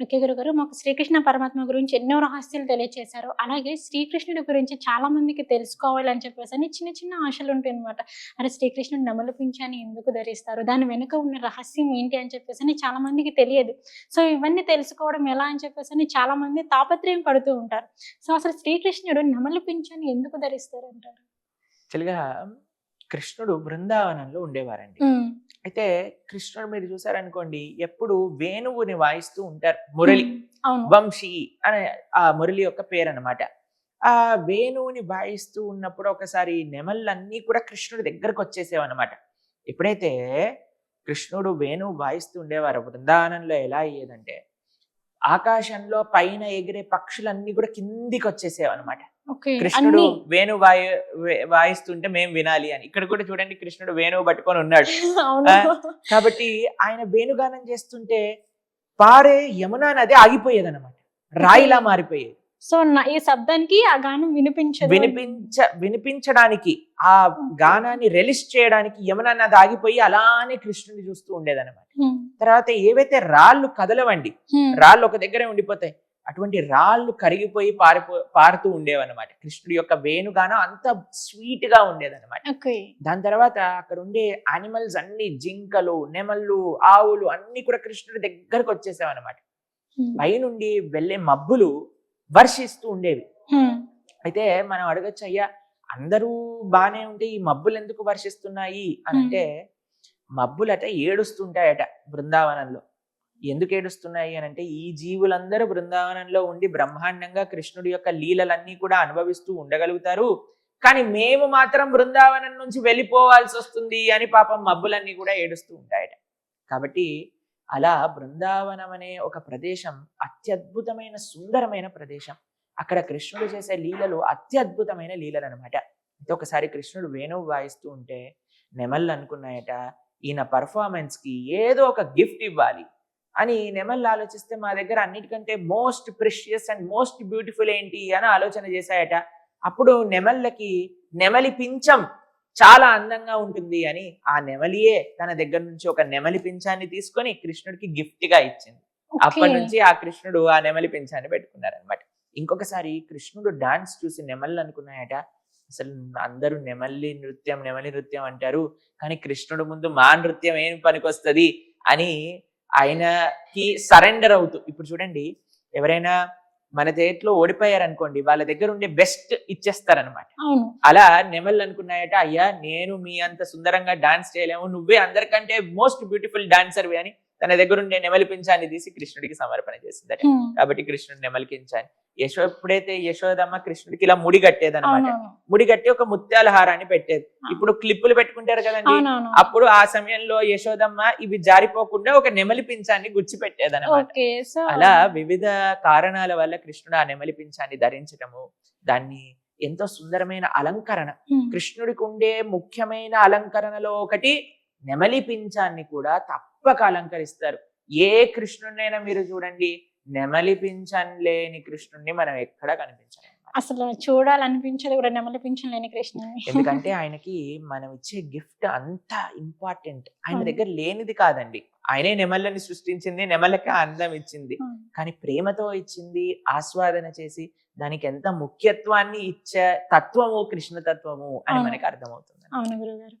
Okay గురుగారు మాకు శ్రీకృష్ణ పరమాత్మ గురించి ఎన్నో రహస్యాలు తెలియచేశారు. అలాగే శ్రీకృష్ణుడి గురించి చాలా మందికి తెలుసుకోవాలని చెప్పేసి అని చిన్న చిన్న ఆశలు ఉంటాయి అనమాట అరే శ్రీకృష్ణుడు నమల పింఛాన్ని ఎందుకు ధరిస్తారు? దాని వెనుక ఉన్న రహస్యం ఏంటి అని చెప్పేసి అని చాలా మందికి తెలియదు. సో ఇవన్నీ తెలుసుకోవడం ఎలా అని చెప్పేసి అని చాలా మంది తాపత్రయం పడుతూ ఉంటారు. సో అసలు శ్రీకృష్ణుడు నమల పింఛాన్ని ఎందుకు ధరిస్తారు అంటారు? యాక్చువల్గా కృష్ణుడు బృందావనంలో ఉండేవారండి. అయితే కృష్ణుడు మీరు చూసారనుకోండి ఎప్పుడు వేణువుని వాయిస్తూ ఉంటారు మురళి. వంశీ అనే ఆ మురళి యొక్క పేరు అనమాట ఆ వేణువుని వాయిస్తూ ఉన్నప్పుడు ఒకసారి నెమళ్ళన్నీ కూడా కృష్ణుడి దగ్గరకు వచ్చేసేవన్నమాట. ఎప్పుడైతే కృష్ణుడు వేణువు వాయిస్తూ ఉండేవారు బృందావనంలో ఎలా అయ్యేదంటే ఆకాశంలో పైన ఎగిరే పక్షులన్నీ కూడా కిందికి వచ్చేసేవన్నమాట ఓకే కృష్ణుడు వేణు వాయి వాయిస్తుంటే మేం వినాలి అని. ఇక్కడ కూడా చూడండి కృష్ణుడు వేణువు పట్టుకొని ఉన్నాడు. కాబట్టి ఆయన వేణుగానం చేస్తుంటే పారే యమునా నది ఆగిపోయేదన్నమాట. రాయిలా మారిపోయేది. సో ఈ శబ్దానికి ఆ గానం వినిపించదు. వినిపించ వినిపించడానికి ఆ గానాన్ని రెలిస్ చేయడానికి యమునా నది ఆగిపోయి అలానే కృష్ణుని చూస్తూ ఉండేదన్నమాట. తర్వాత ఏవైతే రాళ్ళు కదలవండి. రాళ్ళు ఒక దగ్గరే ఉండిపోతాయి. అటువంటి రాళ్ళు కరిగిపోయి పారిపో పారుతూ ఉండేవన్నమాట. కృష్ణుడి యొక్క వేణుగానం అంత స్వీట్గా ఉండేదన్నమాట దాని తర్వాత అక్కడ ఉండే యానిమల్స్ అన్ని జింకలు నెమళ్ళు ఆవులు అన్ని కూడా కృష్ణుడి దగ్గరకు వచ్చేసావన్నమాట. పైనుండి వెళ్ళే మబ్బులు వర్షిస్తూ ఉండేవి. అయితే మనం అడగచ్చు అయ్యా అందరూ బానే ఉంటే ఈ మబ్బులు ఎందుకు వర్షిస్తున్నాయి? అని అంటే మబ్బులట ఏడుస్తుంటాయట బృందావనంలో. ఎందుకు ఏడుస్తున్నాయి అని అంటే ఈ జీవులందరూ బృందావనంలో ఉండి బ్రహ్మాండంగా కృష్ణుడి యొక్క లీలలన్నీ కూడా అనుభవిస్తూ ఉండగలుగుతారు. కానీ మేము మాత్రం బృందావనం నుంచి వెళ్ళిపోవాల్సి వస్తుంది అని పాపం మబ్బులన్నీ కూడా ఏడుస్తూ ఉంటాయట. కాబట్టి అలా బృందావనం అనే ఒక ప్రదేశం అత్యద్భుతమైన సుందరమైన ప్రదేశం. అక్కడ కృష్ణుడు చేసే లీలలు అత్యద్భుతమైన లీలలు అనమాట అయితే ఒకసారి కృష్ణుడు వేణువు వాయిస్తూ ఉంటే నెమళ్ళు అనుకున్నాయట ఈయన పర్ఫార్మెన్స్కి ఏదో ఒక గిఫ్ట్ ఇవ్వాలి అని నెమళ్ళు ఆలోచిస్తే మా దగ్గర అన్నిటికంటే most precious and most beautiful ఏంటి అని ఆలోచన చేశాయట. అప్పుడు నెమళ్ళకి నెమలి పించం చాలా అందంగా ఉంటుంది అని ఆ నెమలియే తన దగ్గర నుంచి ఒక నెమలి పించాన్ని తీసుకొని కృష్ణుడికి గిఫ్ట్గా ఇచ్చింది అప్పటి. నుంచి ఆ కృష్ణుడు ఆ నెమలి పింఛాన్ని పెట్టుకున్నారనమాట ఇంకొకసారి కృష్ణుడు డాన్స్ చూసి నెమళ్ళు అనుకున్నాయట. అసలు అందరూ నెమలి నృత్యం నెమలి నృత్యం అంటారు. కానీ కృష్ణుడు ముందు మా నృత్యం ఏం పనికొస్తది అని ఆయనకి సరెండర్ అవుతూ ఇప్పుడు చూడండి ఎవరైనా మన చేతిలో ఓడిపోయారు అనుకోండి వాళ్ళ దగ్గర ఉండే బెస్ట్ ఇచ్చేస్తారనమాట అలా నెమళ్ళు అనుకున్నాయట అయ్యా నేను మీ అంత సుందరంగా డాన్స్ చేయలేము నువ్వే అందరికంటే మోస్ట్ బ్యూటిఫుల్ డాన్సర్ అని తన దగ్గర ఉండే నెమలి పింఛాన్ని తీసి కృష్ణుడికి సమర్పణ చేసిందట. హ్మ్. కాబట్టి కృష్ణుడు నెమలి పింఛాన్ని యశో ఎప్పుడైతే యశోదమ్మ కృష్ణుడికి ఇలా ముడి కట్టేదన్నమాట. అవునవును. ముడి కట్టి ఒక ముత్యాల హారాన్ని పెట్టేది. ఇప్పుడు క్లిప్పులు పెట్టుకుంటారు కదండి. అప్పుడు ఆ సమయంలో యశోదమ్మ ఇవి జారిపోకుండా ఒక నెమలి పింఛాన్ని గుచ్చి పెట్టేదన్నమాట ఓకే సో అలా వివిధ కారణాల వల్ల కృష్ణుడు ఆ నెమలి పింఛాన్ని ధరించటము దాన్ని ఎంతో సుందరమైన అలంకరణ. కృష్ణుడికి ఉండే ముఖ్యమైన అలంకరణలో ఒకటి నెమలి పింఛాన్ని కూడా తప్పక అలంకరిస్తారు. ఏ కృష్ణుడినైనా మీరు చూడండి నెమలి పింఛన్ లేని కృష్ణుడిని మనం ఎక్కడా కనిపించలేము అసలు చూడాలనిపించదు కూడా నెమలి పింఛన్ లేని కృష్ణుని ఎందుకంటే ఆయనకి మనం ఇచ్చే గిఫ్ట్ అంత ఇంపార్టెంట్. ఆయన. దగ్గర లేనిది కాదండి. ఆయనే నెమళ్ళని సృష్టించింది నెమలకి అందం ఇచ్చింది. కానీ ప్రేమతో ఇచ్చింది ఆస్వాదన చేసి దానికి ఎంత ముఖ్యత్వాన్ని ఇచ్చే తత్వము కృష్ణ తత్వము అని. మనకి అర్థమవుతుంది. అవును గురుగారు